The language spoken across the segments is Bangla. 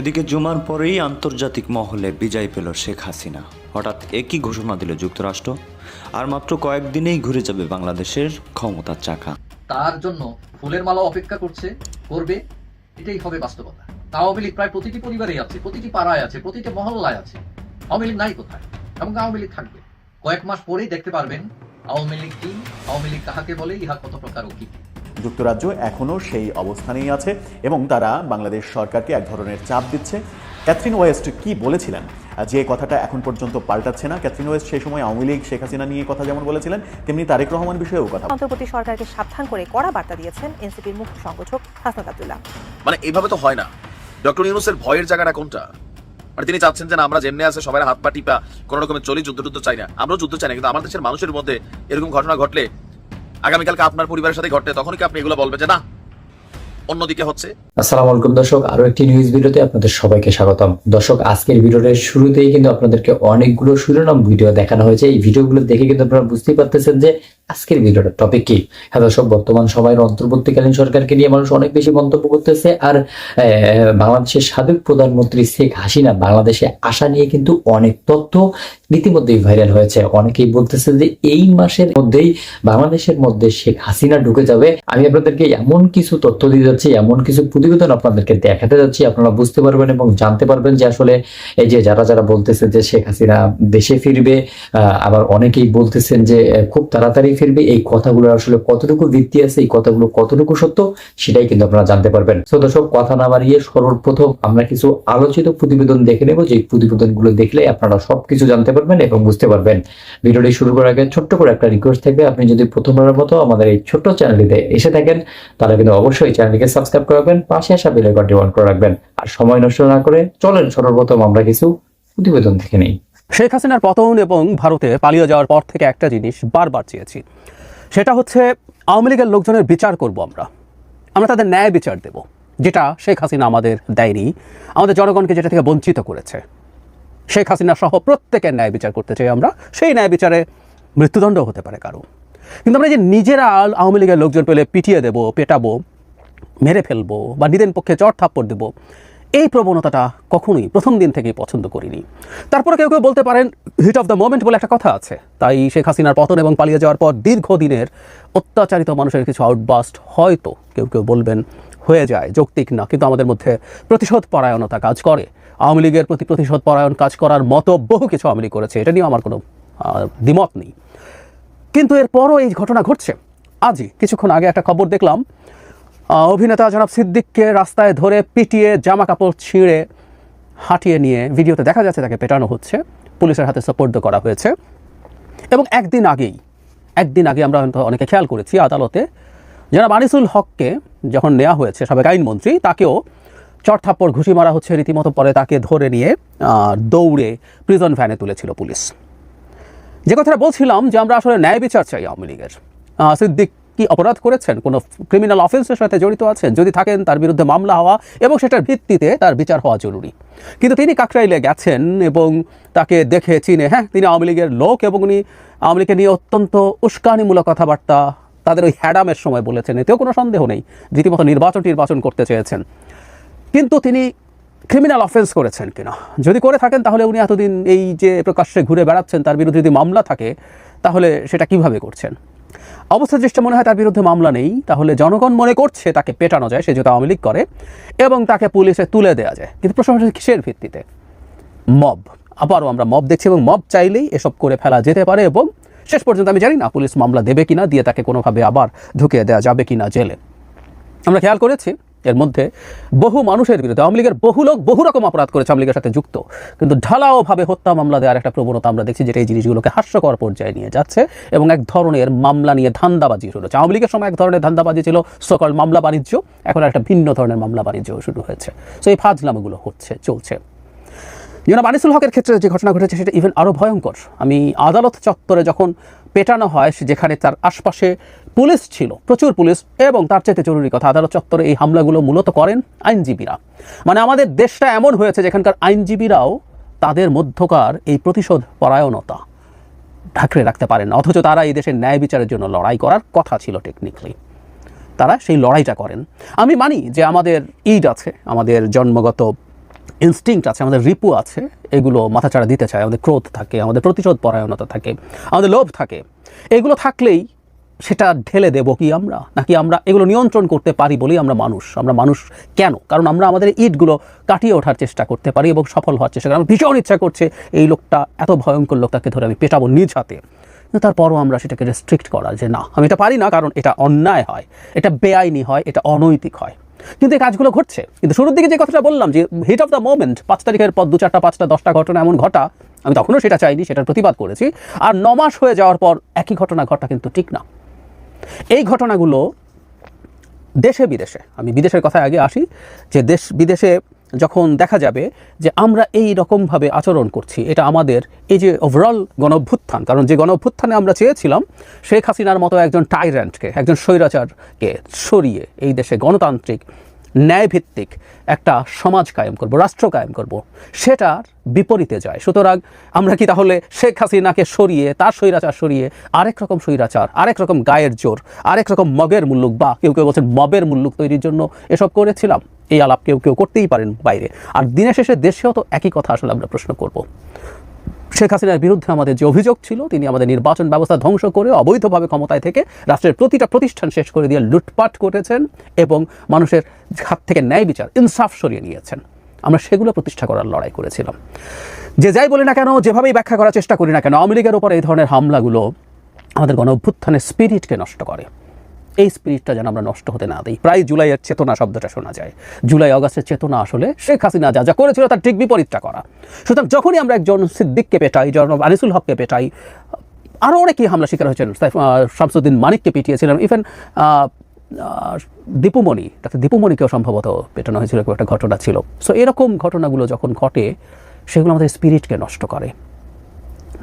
এদিকে জুমার পরেই আন্তর্জাতিক মহলে বিজয় পেল শেখ হাসিনা। হঠাৎ একই ঘোষণা দিল যুক্তরাষ্ট্র, আর মাত্র কয়েকদিনেই ঘুরে যাবে বাংলাদেশের ক্ষমতার চাকা। তার জন্য ফুলের মালা অপেক্ষা করছে, করবে, এটাই হবে বাস্তবতা। আওয়ামী লীগ প্রায় প্রতিটি পরিবারেই আছে, প্রতিটি পাড়ায় আছে, প্রতিটি মহল্লায় আছে। আওয়ামী লীগ নাই কোথায়? এবং আওয়ামী লীগ থাকবে। কয়েক মাস পরেই দেখতে পারবেন আওয়ামী লীগ কি, আওয়ামী লীগ কাহাকে বলে, ইহা কত প্রকার ও কি যুক্তরাজ্য এখনও সেই অবস্থানেই আছে এবং তারা বাংলাদেশ সরকারকে এক ধরনের চাপ দিচ্ছে। ক্যাথরিন ওয়েস্ট কি বলেছিলেন? যে কথাটা এখন পর্যন্ত পাল্টাচ্ছে না। ক্যাথরিন ওয়েস্ট সেই সময় আওয়ামী লীগ শেখ হাসিনা নিয়ে কথা যেমন বলেছিলেন তেমনি তারেক রহমান বিষয়েও কথা অন্তর্বর্তী সরকারকে সাবধান করে কড়া বার্তা দিয়েছেন এনসিপির মুখ্য সংগঠক হাসনাত আব্দুল্লাহ। মানে এইভাবে তো হয় না। ডক্টর ইউনুসের ভয়ের জায়গাটা কোনটা? মানে তিনি চাচ্ছেন যে আমরা যেমনি আছে সবাই হাত পা টিপা কোন রকমের চলি যুদ্ধ টুদ্ধ চাই না। আমরাও যুদ্ধ চাই না কিন্তু আমাদের দেশের মানুষের মধ্যে এরকম ঘটনা ঘটলে আগামীকালকে আপনার পরিবারের সাথে ঘটে, তখনই কি আপনি এগুলো বলবেন যে না, অন্যদিকে হচ্ছে? আসসালামু আলাইকুম দর্শক, আরও একটি নিউজ ভিডিওতে আপনাদের সবাইকে স্বাগতম। দর্শক, আজকের ভিডিওর শুরুতেই কিন্তু আপনাদেরকে অনেকগুলো শিরোনাম ভিডিও দেখানো হয়েছে। এই ভিডিওগুলো দেখে কিন্তু আপনারা বুঝতেই পারতেছেন যে আজকের ভিডিওটার টপিক কি? হ্যাঁ দর্শক বর্তমান সময়ের অন্তর্বর্তীকালীন সরকারকে নিয়ে মানুষ অনেক বেশি মন্তব্য করতেছে। আর বাংলাদেশের সাবেক প্রধানমন্ত্রী শেখ হাসিনা বাংলাদেশে আসা নিয়ে কিন্তু অনেক তথ্য রীতিমধ্যেই ভাইরাল হয়েছে। অনেকেই বলতেছে যে এই মাসের মধ্যেই বাংলাদেশের মধ্যে শেখ হাসিনা ঢুকে যাবে। আমি আপনাদেরকে এমন কিছু তথ্য দিয়ে যাচ্ছি, এমন কিছু প্রতিবেদন আপনাদেরকে দেখাতে যাচ্ছি। আপনারা বুঝতে পারবেন এবং জানতে পারবেন যে আসলে এই যে যারা যারা বলতেছে যে শেখ হাসিনা দেশে ফিরবে আবার অনেকেই বলতেছেন যে খুব তাড়াতাড়ি ফিরবে এই কথাগুলো আসলে কতটুকু ভিত্তি আছে, এই কথাগুলো কতটুকু সত্য, সেটাই কিন্তু আপনারা জানতে পারবেন। তো দর্শক, কথা না বাড়িয়ে সর্বপ্রথম আমরা কিছু আলোচিত প্রতিবেদন দেখে নেব যে প্রতিবেদনগুলো দেখলে আপনারা সবকিছু জানতে পারবেন এবং বুঝতে পারবেন। ভিডিওটি শুরু করার আগে ছোট্ট করে একটা রিকোয়েস্ট থাকবে, আপনি যদি প্রথমবারের মতো আমাদের এই ছোট্ট চ্যানেলটিতে এসে থাকেন, তাহলে কিন্তু অবশ্যই চ্যানেলটিকে সাবস্ক্রাইব করে রাখবেন, পাশে আসা বেল আইকনটি অন করে রাখবেন। আর সময় নষ্ট না করে চলেন, সর্বপ্রথম আমরা কিছু প্রতিবেদন দেখে নিই। শেখ হাসিনার পতন এবং ভারতে পালিয়ে যাওয়ার পর থেকে একটা জিনিস বারবার চেয়েছি। সেটা হচ্ছে আওয়ামী লীগের লোকজনের বিচার করব আমরা। আমরা তাদের ন্যায় বিচার দেব, যেটা শেখ হাসিনা আমাদের দেয়নি। আমাদের জনগণকে যেটা থেকে বঞ্চিত করেছে। শেখ হাসিনা সহ প্রত্যেকের ন্যায় বিচার করতে চাই আমরা, সেই ন্যায় বিচারে মৃত্যুদণ্ড হতে পারে কারও। কিন্তু আমরা যে নিজেরা আওয়ামী লীগের লোকজন পেলে পিটিয়ে দেবো, পেটাবো, মেরে ফেলব বা নিজের পক্ষে চট থাপ্পড় দেবো এই প্রবণতাটা কখনোই প্রথম দিন থেকেই পছন্দ করিনি। তারপরে কেউ কেউ বলতে পারেন হিট অফ দ্য মোমেন্ট বলে একটা কথা আছে। তাই শেখ হাসিনার পতন এবং পালিয়ে যাওয়ার পর দীর্ঘদিনের অত্যাচারিত মানুষের কিছু আউটবাস্ট হয়তো কেউ কেউ বলবেন, হয়ে যায়, যৌক্তিক না। কিন্তু আমাদের মধ্যে প্রতিশোধ পরায়ণতা কাজ করে। আওয়ামী লীগের প্রতি প্রতিশোধ পরায়ণ কাজ করার মতো বহু কিছু আওয়ামী লীগ করেছে, এটা নিয়ে আমার কোনো দ্বিমত নেই। কিন্তু এরপরও এই ঘটনা ঘটছে। আজই, কিছুক্ষণ আগে একটা খবর দেখলাম অভিনেতা জনাব সিদ্দিককে রাস্তায় ধরে পিটিয়ে জামা কাপড় ছিঁড়ে হাঁটিয়ে নিয়ে ভিডিওতে দেখা যাচ্ছে তাকে পেটানো হচ্ছে। পুলিশের হাতে সোপর্দ করা হয়েছে। এবং একদিন আগেই, একদিন আগে আমরা হয়তো অনেকে খেয়াল করেছি আদালতে, জনাব আনিসুল হককে যখন নেওয়া হয়েছে সাবেক আইনমন্ত্রী, তাকেও চড়থাপ্পড় ঘুষি মারা হচ্ছে রীতিমতো পরে তাকে ধরে নিয়ে দৌড়ে প্রিজন ভ্যানে তুলেছিল পুলিশ। যে কথাটা বলছিলাম যে আমরা আসলে ন্যায় বিচার চাই আওয়ামী লীগের। সিদ্দিক কি অপরাধ করেছেন? কোনো ক্রিমিনাল অফেন্সের সাথে জড়িত আছেন? যদি থাকেন, তার বিরুদ্ধে মামলা হওয়া এবং সেটার ভিত্তিতে তার বিচার হওয়া জরুরি। কিন্তু তিনি কাকরাইলে গেছেন এবং তাকে দেখে চিনে হ্যাঁ তিনি আওয়ামী লীগের লোক এবং উনি আওয়ামী লীগকে নিয়ে অত্যন্ত উস্কানিমূলক কথাবার্তা তাদের ওই হ্যাডামের সময় বলেছেন। এতেও কোনো সন্দেহ নেই, রীতিমতো নির্বাচন নির্বাচন করতে চেয়েছেন। কিন্তু তিনি ক্রিমিনাল অফেন্স করেছেন কিনা? যদি করে থাকেন, তাহলে উনি এতদিন এই যে প্রকাশ্যে ঘুরে বেড়াচ্ছেন, তার বিরুদ্ধে যদি মামলা থাকে, তাহলে সেটা কীভাবে করছেন? অবস্থা দৃষ্টি মনে হয় তার বিরুদ্ধে মামলা নেই, তাহলে জনগণ মনে করছে তাকে পেটানো যায়, সে যেহেতু আওয়ামী লীগ করে, এবং তাকে পুলিশে তুলে দেওয়া যায়। কিন্তু প্রশ্ন হচ্ছে কিসের ভিত্তিতে? মব। আবারও আমরা মব দেখছি এবং মব চাইলেই এসব করে ফেলা যেতে পারে এবং শেষ পর্যন্ত আমি জানি না পুলিশ মামলা দেবে কিনা, দিয়ে তাকে কোনোভাবে আবার ঢুকিয়ে দেওয়া যাবে কিনা জেলে। আমরা খেয়াল করেছি এর মধ্যে বহু মানুষের বিরুদ্ধে, আওয়ামী লীগের বহু লোক বহু রকম অপরাধ করেছে আওয়ামী লীগের সাথে যুক্ত। কিন্তু ঢালাওভাবে হত্যা মামলা দেওয়ার একটা প্রবণতা আমরা দেখছি, যেটা এই জিনিসগুলোকে হাস্যকর পর্যায়ে নিয়ে যাচ্ছে এবং এক ধরনের মামলা নিয়ে ধান্দাবাজি শুরু হচ্ছে। আওয়ামী লীগের সময় এক ধরনের ধান্দাবাজি ছিল সকল মামলা বাণিজ্য, এখন একটা ভিন্ন ধরনের মামলা বাণিজ্য শুরু হয়েছে। সো এই ফাজলামগুলো হচ্ছে, চলছে। জনাব আনিসুল হকের ক্ষেত্রে যে ঘটনা ঘটেছে, সেটা ইভেন আরও ভয়ঙ্কর। আমি আদালত চত্বরে যখন পেটানো হয় যেখানে তার আশপাশে পুলিশ ছিল, প্রচুর পুলিশ এবং তার চাইতে জরুরি কথা, আদালত চত্বরে এই হামলাগুলো মূলত করেন আইনজীবীরা। মানে আমাদের দেশটা এমন হয়েছে যেখানকার আইনজীবীরাও তাদের মধ্যকার এই প্রতিশোধ পরায়ণতা ঢাকরে রাখতে পারেন অথচ তারা এই দেশের ন্যায় বিচারের জন্য লড়াই করার কথা ছিল টেকনিক্যালি তারা সেই লড়াইটা করেন। আমি মানি যে আমাদের ঈদ আছে, আমাদের জন্মগত ইনস্টিংক্ট আছে, আমাদের রিপু আছে, এগুলো মাথাচাড়া দিতে চায়, আমাদের ক্রোধ থাকে, আমাদের প্রতিশোধ পরায়ণতা থাকে, আমাদের লোভ থাকে। এগুলো থাকলেই সেটা ঢেলে দেবো কি আমরা? নাকি আমরা এগুলো নিয়ন্ত্রণ করতে পারি বলেই আমরা মানুষ? আমরা মানুষ কেন? কারণ আমরা আমাদের ইটগুলো কাটিয়ে ওঠার চেষ্টা করতে পারি এবং সফল হওয়ার চেষ্টা করি। আমার ভীষণ ইচ্ছা করছে এই লোকটা, এত ভয়ঙ্কর লোকটাকে ধরে আমি পেটাবো নিজ হাতে। তারপরও আমরা সেটাকে রেস্ট্রিক্ট করা যে না, আমি এটা পারি না কারণ এটা অন্যায় হয়, এটা বেআইনি হয়, এটা অনৈতিক হয়। কিন্তু এই কাজগুলো ঘটছে। কিন্তু শুরুর দিকে যে কথাটা বললাম যে হিট অফ দ্য মোমেন্ট পাঁচ তারিখের পর দু চারটা, পাঁচটা, দশটা ঘটনা এমন ঘটা, আমি তখনও সেটা চাইনি, সেটার প্রতিবাদ করেছি। আর ন মাস হয়ে যাওয়ার পর একই ঘটনা ঘটা কিন্তু ঠিক না। এই ঘটনাগুলো দেশে বিদেশে, আমি বিদেশের কথায় আগে আসি, যে দেশ বিদেশে যখন দেখা যাবে যে আমরা এই রকমভাবে আচরণ করছি, এটা আমাদের এই যে ওভারঅল গণভ্যুত্থান, কারণ যে গণভ্যুত্থানে আমরা চেয়েছিলাম, শেখ হাসিনার মতো একজন টাইরেন্টকে একজন স্বৈরাচারকে সরিয়ে এই দেশে গণতান্ত্রিক ন্যায়ভিত্তিক একটা সমাজ কায়েম করব, রাষ্ট্র কায়েম করব। সেটার বিপরীতে যায়। সুতরাং আমরা কি তাহলে শেখ হাসিনাকে সরিয়ে, তার স্বৈরাচার সরিয়ে, আরেক রকম স্বৈরাচার, আরেক রকম গায়ের জোর, আরেক রকম মগের মুল্লুক বা কেউ কেউ বলছেন মবের মুল্লুক তৈরির জন্য এসব করেছিলাম? এই আলাপ কেউ কেউ করতেই পারেন বাইরে। আর দিনের শেষে দেশেও তো একই কথা আসলে আমরা প্রশ্ন করব। শেখ হাসিনার বিরুদ্ধে আমাদের যে অভিযোগ ছিল, তিনি আমাদের নির্বাচন ব্যবস্থা ধ্বংস করে অবৈধভাবে ক্ষমতায় থেকে রাষ্ট্রের প্রতিটা প্রতিষ্ঠান শেষ করে দিয়ে লুটপাট করেছেন এবং মানুষের হাত থেকে ন্যায় বিচার, ইনসাফ সরিয়ে নিয়েছেন। আমরা সেগুলো প্রতিষ্ঠা করার লড়াই করেছিলাম। যে যাই বলি না কেন, যেভাবেই ব্যাখ্যা করার চেষ্টা করি না কেন লীগের উপর এই ধরনের হামলাগুলো আমাদের গণ অভ্যুত্থানের স্পিরিটকে নষ্ট করে। এই স্পিরিটটা যেন আমরা নষ্ট হতে না দিই। প্রায় জুলাইয়ের চেতনা শব্দটা শোনা যায়। জুলাই, অগাস্টের চেতনা আসলে শেখ হাসিনা যা যা করেছিল তার ঠিক বিপরীতটা করা। সুতরাং যখনই আমরা একজন সিদ্দিককে পেটাই, জনাব আনিসুল হককে পেটাই আরও অনেকেই হামলা শিকার হয়েছেন। শামসুদ্দিন মানিককে পিটিয়েছিলেন। ইভেন দীপুমণি, তাতে দীপুমণিকেও সম্ভবত পেটানো হয়েছিল এরকম একটা ঘটনা ছিল। সো এরকম ঘটনাগুলো যখন ঘটে, সেগুলো আমাদের স্পিরিটকে নষ্ট করে।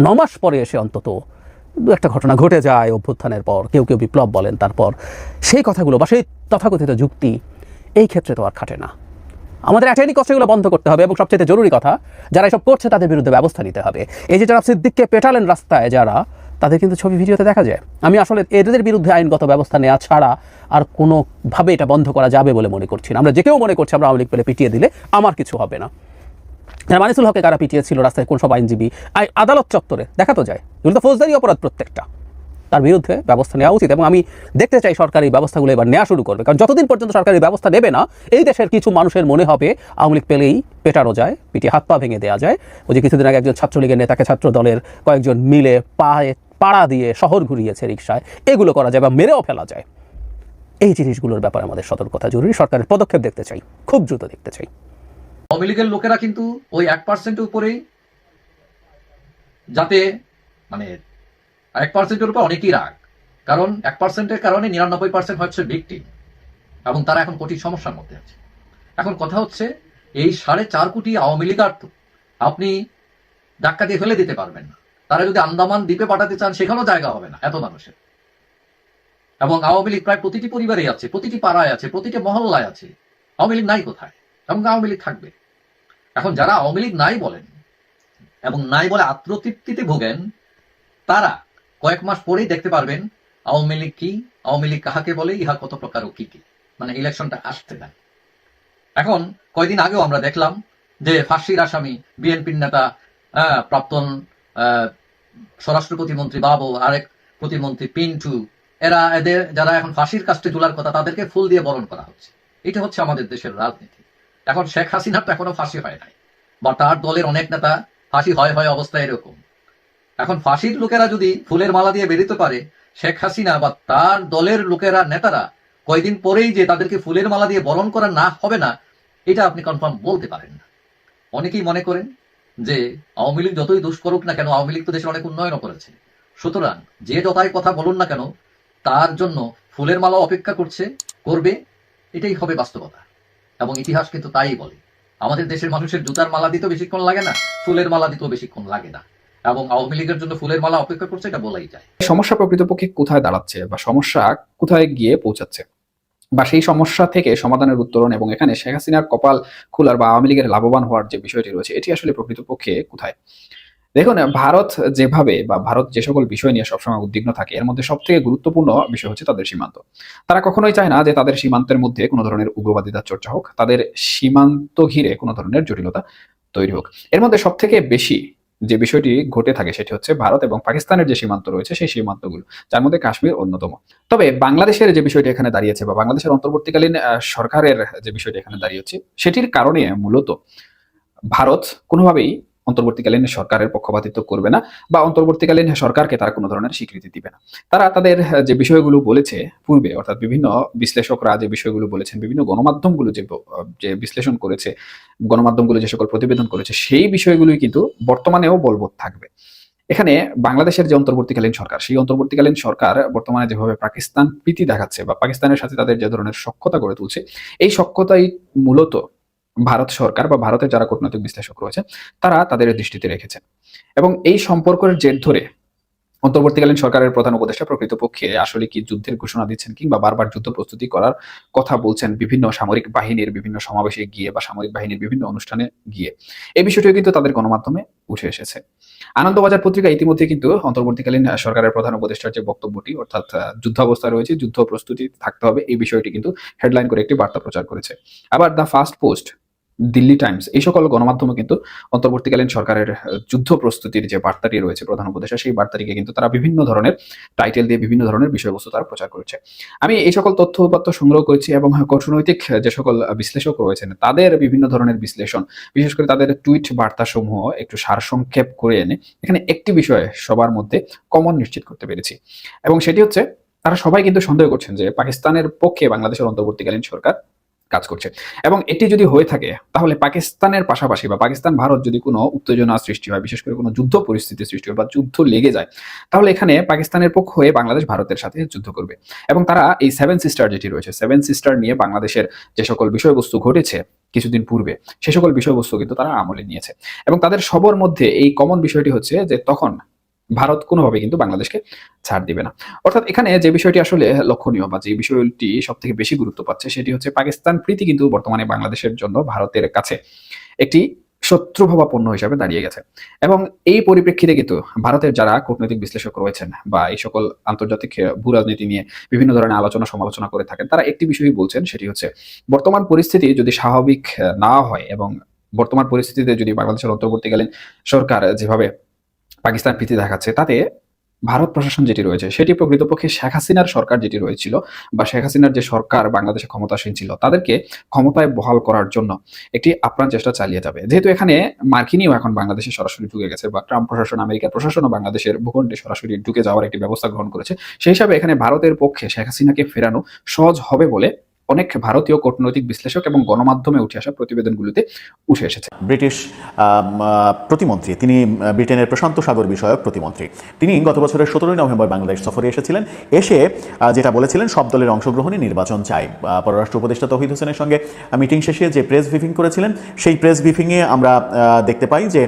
ন মাস পরে এসে অন্তত দু একটা ঘটনা ঘটে যায় অভ্যুত্থানের পর, কেউ কেউ বিপ্লব বলেন তারপর। সেই কথাগুলো বা সেই তথাকথিত যুক্তি এই ক্ষেত্রে তো আর খাটে না। আমাদের অ্যাটেনি কষ্টগুলো বন্ধ করতে হবে এবং সবচেয়ে জরুরি কথা, যারা এসব করছে তাদের বিরুদ্ধে ব্যবস্থা নিতে হবে। এই যে যারা সিদ্দিককে পেটালেন রাস্তায় যারা, তাদের কিন্তু ছবি ভিডিওতে দেখা যায়। আমি আসলে এদের বিরুদ্ধে আইনগত ব্যবস্থা নেওয়া ছাড়া আর কোনোভাবে এটা বন্ধ করা যাবে বলে মনে করছি না। আমরা যে কেউ মনে করছি আমরা আওয়ামী লীগ পেলে পিটিয়ে দিলে আমার কিছু হবে না। মানিসুল হকে কারা পিটিয়েছিল রাস্তায় কোন সব আইনজীবী? আই, আদালত চত্বরে দেখা তো যায়। এগুলো তো ফৌজদারি অপরাধ প্রত্যেকটা। তার বিরুদ্ধে ব্যবস্থা নেওয়া উচিত এবং আমি দেখতে চাই সরকারি ব্যবস্থাগুলো এবার নেওয়া শুরু করবে। কারণ যতদিন পর্যন্ত সরকারি ব্যবস্থা নেবে না, এই দেশের কিছু মানুষের মনে হবে, আওয়ামী লীগ পেলেই পেটানো যায় পিটিয়ে হাত পা ভেঙে দেওয়া যায়। ওই যে কিছুদিন আগে একজন ছাত্রলীগের নেতাকে ছাত্র দলের কয়েকজন মিলে পায়ে পাড়া দিয়ে শহর ঘুরিয়েছে রিক্সায় এগুলো করা যায় বা মেরেও ফেলা যায়। এই জিনিসগুলোর ব্যাপারে আমাদের সতর্কতা জরুরি। সরকারের পদক্ষেপ দেখতে চাই, খুব দ্রুত দেখতে চাই। আওয়ামী লীগের লোকেরা কিন্তু ওই এক পার্সেন্টের উপরেই যাতে মানে এক পার্সেন্টের উপর অনেকই রাগ। কারণ এক পার্সেন্টের কারণে নিরানব্বই পার্সেন্ট হচ্ছে ভিকটিম এবং তারা এখন কঠিন সমস্যার মধ্যে আছে। এখন কথা হচ্ছে, এই সাড়ে চার কোটি আওয়ামী লীগার তো আপনি ধাক্কা দিয়ে ফেলে দিতে পারবেন না। তারা যদি আন্দামান দ্বীপে পাঠাতে চান, সেখানেও জায়গা হবে না এত মানুষের। এবং আওয়ামী লীগ প্রায় প্রতিটি পরিবারেই আছে, প্রতিটি পাড়ায় আছে, প্রতিটি মহল্লায় আছে। আওয়ামী লীগ নাই কোথায়? এবং আওয়ামী লীগ থাকবে। এখন যারা আওয়ামী লীগ নাই বলেন এবং নাই বলে আত্মতৃপ্তিতে ভোগেন, তারা কয়েক মাস পরেই দেখতে পারবেন আওয়ামী লীগ কি, আওয়ামী লীগ কাহাকে বলে, ইহা কত প্রকার ও কি কি। মানে ইলেকশনটা আসতে দেন এখন কয়দিন আগেও আমরা দেখলাম যে ফাঁসির আসামি বিএনপির নেতা প্রাক্তন স্বরাষ্ট্র প্রতিমন্ত্রী বাবু, আরেক প্রতিমন্ত্রী পিন্টু, এরা এদের যারা এখন ফাঁসির কাস্টে তোলার কথা, তাদেরকে ফুল দিয়ে বরণ করা হচ্ছে। এটা হচ্ছে আমাদের দেশের রাজনীতি। এখন শেখ হাসিনার তো এখনও ফাঁসি হয় নাই। বা তার দলের অনেক নেতা ফাঁসি হয় হয় অবস্থা এরকম। এখন ফাঁসির লোকেরা যদি ফুলের মালা দিয়ে বেরোতে পারে, শেখ হাসিনা বা তার দলের লোকেরা, নেতারা কয়েকদিন পরেই যে তাদেরকে ফুলের মালা দিয়ে বরণ করা না হবে না, এটা আপনি কনফার্ম বলতে পারেন না। অনেকেই মনে করেন যে আওয়ামী লীগ যতই দোষ করুক না কেন, আওয়ামী লীগ তো দেশের অনেক উন্নয়নও করেছে। সুতরাং যে যতাই কথা বলুন না কেন, তার জন্য ফুলের মালা অপেক্ষা করছে, করবে, এটাই হবে বাস্তবতা। এবং ইতিহাস কিন্তু তাই বলে। আমাদের দেশের মানুষের জুতার মালা দিতেও বেশিক্ষণ লাগে না, ফুলের মালা দিতেও বেশিক্ষণ লাগে না। এবং আওয়ামী লীগের জন্য ফুলের মালা অপেক্ষা করছে এটা বলাই যায়। সমস্যা প্রকৃতপক্ষে কোথায় দাঁড়াচ্ছে বা সমস্যা কোথায় গিয়ে পৌঁছাচ্ছে? বা সেই সমস্যা থেকে সমাধানের উত্তরণ এবং এখানে শেখ হাসিনার কপাল খোলার বা আওয়ামী লীগের লাভবান হওয়ার যে বিষয়টি রয়েছে, এটি আসলে প্রকৃতপক্ষে কোথায়? দেখুন, ভারত যেভাবে বা ভারত যে সকল বিষয় নিয়ে সবসময় উদ্বিগ্ন থাকে, এর মধ্যে সব থেকে গুরুত্বপূর্ণ বিষয় হচ্ছে তাদের সীমান্ত। তারা কখনোই চায় না যে তাদের সীমান্তের মধ্যে কোনো ধরনের উগ্রবাদিতার চর্চা হোক, তাদের সীমান্ত ঘিরে কোনো ধরনের জটিলতা তৈরি হোক। এর মধ্যে সব থেকে বেশি যে বিষয়টি ঘটে থাকে সেটি হচ্ছে ভারত এবং পাকিস্তানের যে সীমান্ত রয়েছে, সেই সীমান্তগুলো, যার মধ্যে কাশ্মীর অন্যতম। তবে বাংলাদেশের যে বিষয়টি এখানে দাঁড়িয়েছে বা বাংলাদেশের অন্তর্বর্তীকালীন সরকারের যে বিষয়টি এখানে দাঁড়িয়েছে, সেটির কারণে মূলত ভারত কোনোভাবেই অন্তর্বর্তীকালীন সরকারের পক্ষপাতিত্ব করবে না বা অন্তর্বর্তীকালীন সরকারকে তারা কোনো ধরনের স্বীকৃতি দিবে না। তারা তাদের যে বিষয়গুলো বলেছে পূর্বে, অর্থাৎ বিভিন্ন বিশ্লেষকরা যে বিষয়গুলো বলেছেন, বিভিন্ন গণমাধ্যমগুলো যে যে বিশ্লেষণ করেছে, গণমাধ্যমগুলো যে সকল প্রতিবেদন করেছে, সেই বিষয়গুলোই কিন্তু বর্তমানেও বলবৎ থাকবে। এখানে বাংলাদেশের যে অন্তর্বর্তীকালীন সরকার, সেই অন্তর্বর্তীকালীন সরকার বর্তমানে যেভাবে পাকিস্তান প্রীতি দেখাচ্ছে বা পাকিস্তানের সাথে তাদের যে ধরনের সক্ষতা গড়ে তুলছে, এই সক্ষতাই মূলত ভারত সরকার বা ভারতের যারা কূটনৈতিক বিশ্লেষক রয়েছে, তারা তাদের দৃষ্টিতে রেখেছে। এবং এই সম্পর্কের জের ধরে অন্তর্বর্তীকালীন সরকারের প্রধান উপদেষ্টা প্রকৃতপক্ষে আসলে কি যুদ্ধের ঘোষণা দিচ্ছেন কিংবা বারবার যুদ্ধ প্রস্তুতি করার কথা বলছেন বিভিন্ন সামরিক বাহিনীর বিভিন্ন সমাবেশে গিয়ে বা সামরিক বাহিনীর বিভিন্ন অনুষ্ঠানে গিয়ে। এই বিষয়টিও কিন্তু তাদের গণমাধ্যমে উঠে এসেছে। আনন্দবাজার পত্রিকা ইতিমধ্যে কিন্তু অন্তর্বর্তীকালীন সরকারের প্রধান উপদেষ্টার যে বক্তব্যটি, অর্থাৎ যুদ্ধাবস্থা রয়েছে, যুদ্ধ প্রস্তুতি থাকতে হবে, এই বিষয়টি কিন্তু হেডলাইন করে একটি বার্তা প্রচার করেছে। আবার the First Post Delhi Times, এই সকল গণমাধ্যমে কিন্তু অন্তর্বর্তীকালীন সরকারের যুদ্ধ প্রস্তুতির যে বার্তাটি রয়েছে প্রধান উপদেষ্টা, সেই বার্তাটিকে কিন্তু তারা বিভিন্ন ধরনের টাইটেল দিয়ে বিভিন্ন ধরনের বিষয়বস্তু তারা প্রচার করেছে। আমি এই সকল তথ্য উপাত্ত সংগ্রহ করেছি এবং কূটনৈতিক যে সকল বিশ্লেষক রয়েছেন, তাদের বিভিন্ন ধরনের বিশ্লেষণ, বিশেষ করে তাদের টুইট বার্তা সমূহ একটু সারসংক্ষেপ করে এনে, এখানে একটি বিষয়ে সবার মধ্যে কমন নিশ্চিত করতে পেরেছি। এবং সেটি হচ্ছে, তারা সবাই কিন্তু সন্দেহ করছেন যে পাকিস্তানের পক্ষে বাংলাদেশের অন্তর্বর্তীকালীন সরকার কাজ করছে। এবং এটি যদি হয়ে থাকে, তাহলে পাকিস্তানের পাশাপাশি বা পাকিস্তান, ভারত যদি কোনো উত্তেজনা সৃষ্টি হয়, বিশেষ করে কোনো যুদ্ধ পরিস্থিতি সৃষ্টি হয় বা যুদ্ধ লেগে যায়, তাহলে এখানে পাকিস্তানের পক্ষ হয়ে বাংলাদেশ ভারতের সাথে যুদ্ধ করবে। এবং তারা এই সেভেন সিস্টার যেটি রয়েছে সেভেন সিস্টার নিয়ে বাংলাদেশের যে সকল বিষয়বস্তু ঘটেছে কিছুদিন পূর্বে, সে সকল বিষয়বস্তু কিন্তু তারা আমলে নিয়েছে। এবং তাদের সবর মধ্যে এই কমন বিষয়টি হচ্ছে যে তখন ভারত কোনোভাবে কিন্তু বাংলাদেশকে ছাড় দিবে না। অর্থাৎ এখানে যে বিষয়টি আসলে লক্ষণীয় বা যে বিষয়টি সব থেকে বেশি গুরুত্ব পাচ্ছে সেটি হচ্ছে পাকিস্তান প্রীতি কিন্তু বর্তমানে বাংলাদেশের জন্য ভারতের কাছে একটি শত্রুভাবাপন্ন হিসাবে দাঁড়িয়ে গেছে। এবং এই পরিপ্রেক্ষিতে কিন্তু ভারতের যারা কূটনৈতিক বিশ্লেষক রয়েছেন বা এই সকল আন্তর্জাতিক ভূ রাজনীতি নিয়ে বিভিন্ন ধরনের আলোচনা সমালোচনা করে থাকেন, তারা একটি বিষয়ই বলছেন, সেটি হচ্ছে বর্তমান পরিস্থিতি যদি স্বাভাবিক না হয় এবং বর্তমান পরিস্থিতিতে যদি বাংলাদেশের অন্তর্বর্তীকালীন সরকার যেভাবে পাকিস্তান প্রীতি দেখাচ্ছে, তাতে ভারত প্রশাসন যেটি রয়েছে, সেটি প্রকৃতপক্ষে শেখ হাসিনার সরকার যেটি রয়েছিল বা শেখ হাসিনার যে সরকার বাংলাদেশে ক্ষমতাসীন ছিল, তাদেরকে ক্ষমতায় বহাল করার জন্য একটি আপ্রাণ চেষ্টা চালিয়ে যাবে। যেহেতু এখানে মার্কিনীও এখন বাংলাদেশে সরাসরি ঢুকে গেছে বা ট্রাম্প প্রশাসন, আমেরিকার প্রশাসনও বাংলাদেশের ভূখণ্ডে সরাসরি ঢুকে যাওয়ার একটি ব্যবস্থা গ্রহণ করেছে। সেই হিসাবে এখানে ভারতের পক্ষে শেখ হাসিনাকে ফেরানো সহজ হবে বলে অনেক ভারতীয় কূটনৈতিক বিশ্লেষক এবং গণমাধ্যমে উঠে আসা প্রতিবেদনগুলিতে উঠে এসেছে। ব্রিটিশ প্রতিমন্ত্রী, তিনি ব্রিটেনের প্রশান্ত সাগর বিষয়ক প্রতিমন্ত্রী। তিনি গত বছরের সতেরোই নভেম্বর বাংলাদেশ সফরে এসেছিলেন। এসে যেটা বলেছিলেন, সব দলের অংশগ্রহণে নির্বাচন চাই। পররাষ্ট্র উপদেষ্টা তৌহিদ হোসেনের সঙ্গে মিটিং শেষে যে প্রেস ব্রিফিং করেছিলেন, সেই প্রেস ব্রিফিংয়ে আমরা দেখতে পাই যে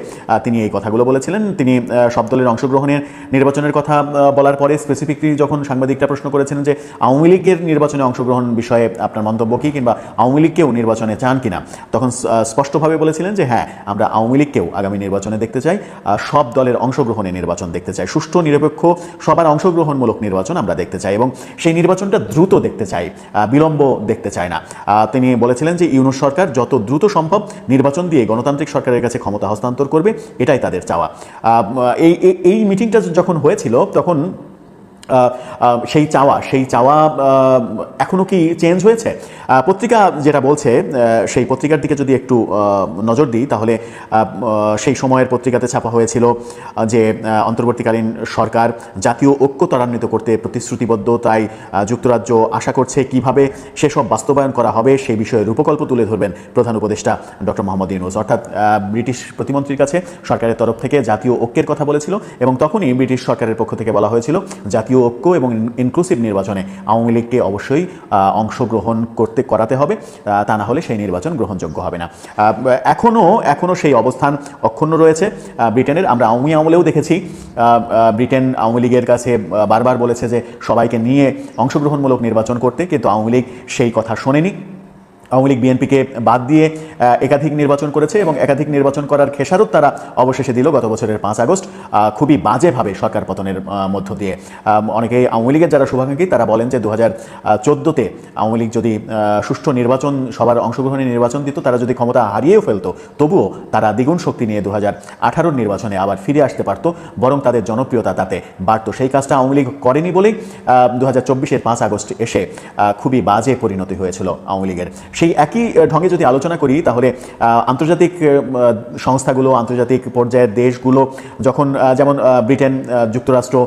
তিনি এই কথাগুলো বলেছিলেন। তিনি সব দলের অংশগ্রহণের নির্বাচনের কথা বলার পরে স্পেসিফিকলি যখন সাংবাদিকরা প্রশ্ন করেছিলেন যে, আওয়ামী লীগের নির্বাচনে অংশগ্রহণ বিষয়ে আপনার মন্তব্য কি কিংবা আওয়ামী লীগকেও নির্বাচনে চান কিনা? তখন স্পষ্টভাবে বলেছিলেন যে হ্যাঁ আমরা আওয়ামী লীগকেও আগামী নির্বাচনে দেখতে চাই সব দলের অংশগ্রহণে নির্বাচন দেখতে চাই। সুষ্ঠু, নিরপেক্ষ, সবার অংশগ্রহণমূলক নির্বাচন আমরা দেখতে চাই এবং সেই নির্বাচনটা দ্রুত দেখতে চাই বিলম্ব দেখতে চাই না। তিনি বলেছিলেন যে ইউনুস সরকার যত দ্রুত সম্ভব নির্বাচন দিয়ে গণতান্ত্রিক সরকারের কাছে ক্ষমতা হস্তান্তর করবে, এটাই তাদের চাওয়া। এই, এই- মিটিংটা যখন হয়েছিল, তখন সেই চাওয়া সেই চাওয়া আহ, এখনও কি চেঞ্জ হয়েছে? পত্রিকা যেটা বলছে সেই পত্রিকার দিকে যদি একটু নজর দিই তাহলে সেই সময়ের পত্রিকাতে ছাপা হয়েছিল যে অন্তর্বর্তীকালীন সরকার জাতীয় ঐক্য ত্বরান্বিত করতে প্রতিশ্রুতিবদ্ধ তাই যুক্তরাজ্য আশা করছে কীভাবে সেসব বাস্তবায়ন করা হবে সেই বিষয়ে রূপকল্প তুলে ধরবেন প্রধান উপদেষ্টা ডক্টর মোহাম্মদ ইউনুস। অর্থাৎ ব্রিটিশ প্রতিমন্ত্রীর কাছে সরকারের তরফ থেকে জাতীয় ঐক্যের কথা বলেছিল এবং তখনই ব্রিটিশ সরকারের পক্ষ থেকে বলা হয়েছিল জাতীয় ঐক্য এবং ইনক্লুসিভ নির্বাচনে আওয়ামী লীগকে অবশ্যই অংশগ্রহণ করতে, করাতে হবে। তা না হলে সেই নির্বাচন গ্রহণযোগ্য হবে না। এখনও এখনও সেই অবস্থান অক্ষুণ্ণ রয়েছে। ব্রিটেনের, আমরা আওয়ামী আমলেও দেখেছি। ব্রিটেন আওয়ামী লীগের কাছে বারবার বলেছে যে সবাইকে নিয়ে অংশগ্রহণমূলক নির্বাচন করতে, কিন্তু আওয়ামী লীগ সেই কথা শোনেনি। আওয়ামী লীগ বিএনপিকে বাদ দিয়ে একাধিক নির্বাচন করেছে এবং একাধিক নির্বাচন করার খেসারত তারা অবশেষে দিল গত বছরের পাঁচ আগস্ট খুবই বাজেভাবে সরকার পতনের মধ্য দিয়ে। অনেকেই আওয়ামী লীগের যারা শুভাকাঙ্ক্ষী, তারা বলেন যে দু হাজার চোদ্দোতে আওয়ামী লীগ যদি সুষ্ঠু নির্বাচন, সবার অংশগ্রহণে নির্বাচন দিত, তারা যদি ক্ষমতা হারিয়েও ফেলতো, তবুও তারা দ্বিগুণ শক্তি নিয়ে দু হাজার আঠারোর নির্বাচনে আবার ফিরে আসতে পারতো, বরং তাদের জনপ্রিয়তা তাতে বাড়তো। সেই কাজটা আওয়ামী লীগ করেনি বলেই দু হাজার চব্বিশের পাঁচ আগস্ট এসে খুবই বাজে পরিণতি হয়েছিল আওয়ামী লীগের সেই একই ঢঙে যদি আলোচনা করি, তাহলে আন্তর্জাতিক সংস্থাগুলো, আন্তর্জাতিক পর্যায়ের দেশগুলো যখন যেমন ব্রিটেন যুক্তরাষ্ট্র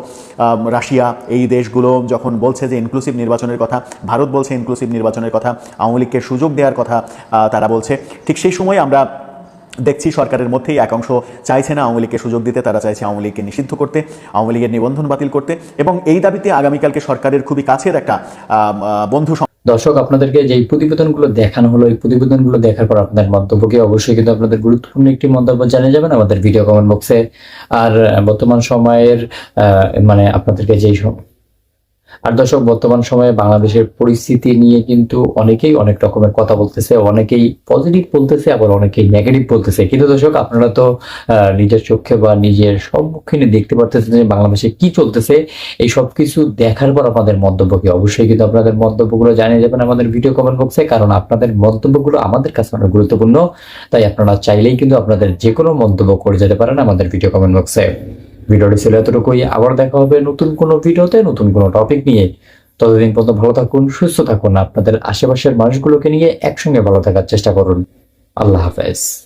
রাশিয়া, এই দেশগুলো যখন বলছে যে ইনক্লুসিভ নির্বাচনের কথা, ভারত বলছে ইনক্লুসিভ নির্বাচনের কথা, আওয়ামী লীগকে সুযোগ দেওয়ার কথা তারা বলছে, ঠিক সেই সময় আমরা দেখছি সরকারের মধ্যেই এক অংশ চাইছে না আওয়ামী লীগকে সুযোগ দিতে, তারা চাইছে আওয়ামী লীগকে নিষিদ্ধ করতে, আওয়ামী লীগের নিবন্ধন বাতিল করতে এবং এই দাবিতে আগামীকালকে সরকারের খুবই কাছের একটা বন্ধু দর্শক, আপনাদেরকে যে প্রতিবেদনগুলো দেখানো হলো, এই প্রতিবেদনগুলো দেখার পর আপনাদের মন্তব্যকে অবশ্যই কিন্তু আপনাদের গুরুত্বপূর্ণ একটি মন্তব্য জানিয়ে যাবেন আমাদের ভিডিও কমেন্ট বক্সে আর, বর্তমান সময়ের মানে আপনাদেরকে যেই আর দর্শক, বর্তমান সময়ে বাংলাদেশের পরিস্থিতি নিয়ে কিন্তু অনেকেই অনেক রকমের কথা বলতেছে, অনেকেই পজিটিভ বলতেছে, আবার অনেকেই নেগেটিভ বলতেছে। কিন্তু দর্শক, আপনারা তো নিজের চোখে বা নিজের সম্মুখীনে দেখতে পারতেছেন যে বাংলাদেশে কি চলতেছে। এই সব কিছু দেখার পর আপনাদের মন্তব্য কি? অবশ্যই কিন্তু আপনাদের মন্তব্যগুলো জানিয়ে যাবেন আমাদের ভিডিও কমেন্ট বক্সে কারণ আপনাদের মন্তব্যগুলো আমাদের কাছে অনেক গুরুত্বপূর্ণ। তাই আপনারা চাইলেই কিন্তু আপনাদের যে কোনো মন্তব্য করে যেতে পারেন আমাদের ভিডিও কমেন্ট বক্সে ভিডিওটি ছিল এতটুকুই। আবার দেখা হবে নতুন কোনো ভিডিওতে, নতুন কোনো টপিক নিয়ে। ততদিন পর্যন্ত ভালো থাকুন, সুস্থ থাকুন। আপনাদের আশেপাশের মানুষগুলোকে নিয়ে একসঙ্গে ভালো থাকার চেষ্টা করুন। আল্লাহ হাফেজ।